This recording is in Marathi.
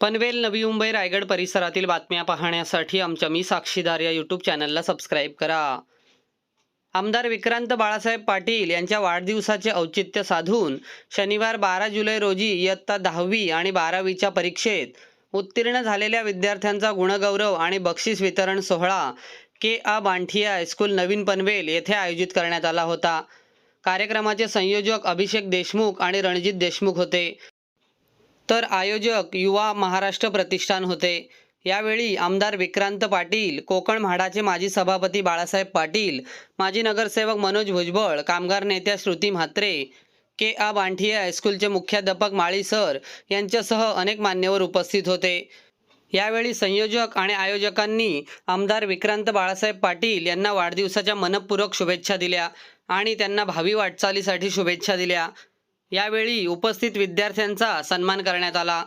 पनवेल नवी मुंबई रायगड परिसरातील बातम्या पाहण्यासाठी आमच्या मी साक्षीदार या यूट्यूब चॅनलला सबस्क्राईब करा. आमदार विक्रांत बाळासाहेब पाटील यांच्या वाढदिवसाचे औचित्य साधून शनिवार बारा जुलै रोजी इयत्ता दहावी आणि बारावीच्या परीक्षेत उत्तीर्ण झालेल्या विद्यार्थ्यांचा गुणगौरव आणि बक्षीस वितरण सोहळा K A Banthia high school Navin Panvel येथे आयोजित करण्यात आला होता. कार्यक्रमाचे संयोजक अभिषेक देशमुख आणि रणजित देशमुख होते. तर आयोजक युवा महाराष्ट्र प्रतिष्ठान होते. यावेळी आमदार विक्रांत पाटील कोकण म्हाडाचे माजी सभापती बाळासाहेब पाटील माजी नगरसेवक मनोज भुजबळ कामगार नेत्या श्रुती म्हात्रे के आ बांठिया हायस्कूलचे मुख्याध्यापक माळी सर यांच्यासह अनेक मान्यवर उपस्थित होते. यावेळी संयोजक आणि आयोजकांनी आमदार विक्रांत बाळासाहेब पाटील यांना वाढदिवसाच्या मनपूर्वक शुभेच्छा दिल्या आणि त्यांना भावी वाटचालीसाठी शुभेच्छा दिल्या. यावेळी उपस्थित विद्यार्थ्यांचा सन्मान करण्यात आला.